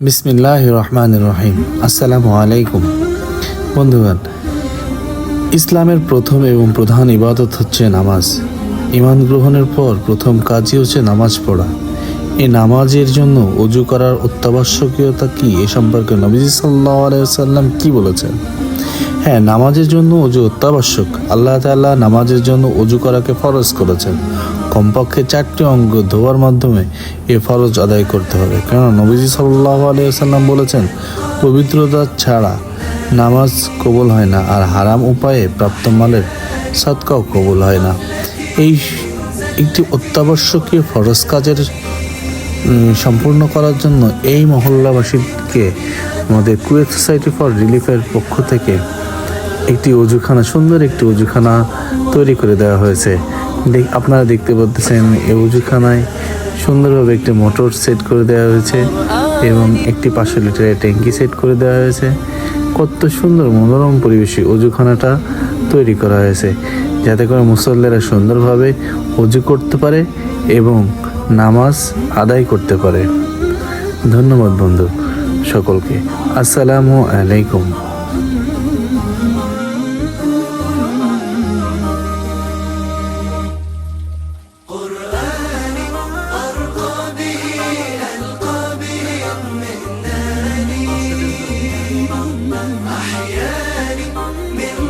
বিসমিল্লাহ রহমান রহিম। আসসালামু আলাইকুম। বন্ধুগণ, ইসলামের প্রথম এবং প্রধান ইবাদত হচ্ছে নামাজ। ইমান গ্রহণের পর প্রথম কাজই হচ্ছে নামাজ পড়া। এই নামাজের জন্য অজু করার অত্যাবশ্যকীয়তা কি এ সম্পর্কে নবীজি সাল্লাহ আলাইসাল্লাম কি বলেছেন? হ্যাঁ নামাজের জন্য অজু অত্যাবশ্যক। আল্লাহ তাআলা নামাজের জন্য অজু করাকে ফরজ করেছেন। কমপক্ষে চারটি অঙ্গ ধোয়ার মাধ্যমে এ ফরজ আদায় করতে হবে। কেননা নবীজি সাল্লাহ আলিয়াল্লাম বলেছেন, পবিত্রতা ছাড়া নামাজ কবুল হয় না আর হারাম উপায়ে প্রাপ্ত মালের সৎকাও কবুল হয় না। এই একটি অত্যাবশ্যকীয় ফরজ কাজের সম্পূর্ণ করার জন্য এই মহল্লাবাসীকে আমাদের কুয়েত সোসাইটি ফর রিলিফের পক্ষ থেকে একটি অজুখানা, সুন্দর একটি অজুখানা তৈরি করে দেওয়া হয়েছে। আপনারা দেখতে পাচ্ছেন এই অজুখানায় সুন্দরভাবে একটি মোটর সেট করে দেওয়া হয়েছে এবং একটি পাঁচশো লিটারের ট্যাঙ্কি সেট করে দেওয়া হয়েছে। কত সুন্দর মনোরম পরিবেশে অজুখানাটা তৈরি করা হয়েছে। যাতে করে মুসল্লিরা সুন্দরভাবে অজু করতে পারে এবং নামাজ আদায় করতে পারে। ধন্যবাদ বন্ধু সকলকে। আসসালামু আলাইকুম। أحياني من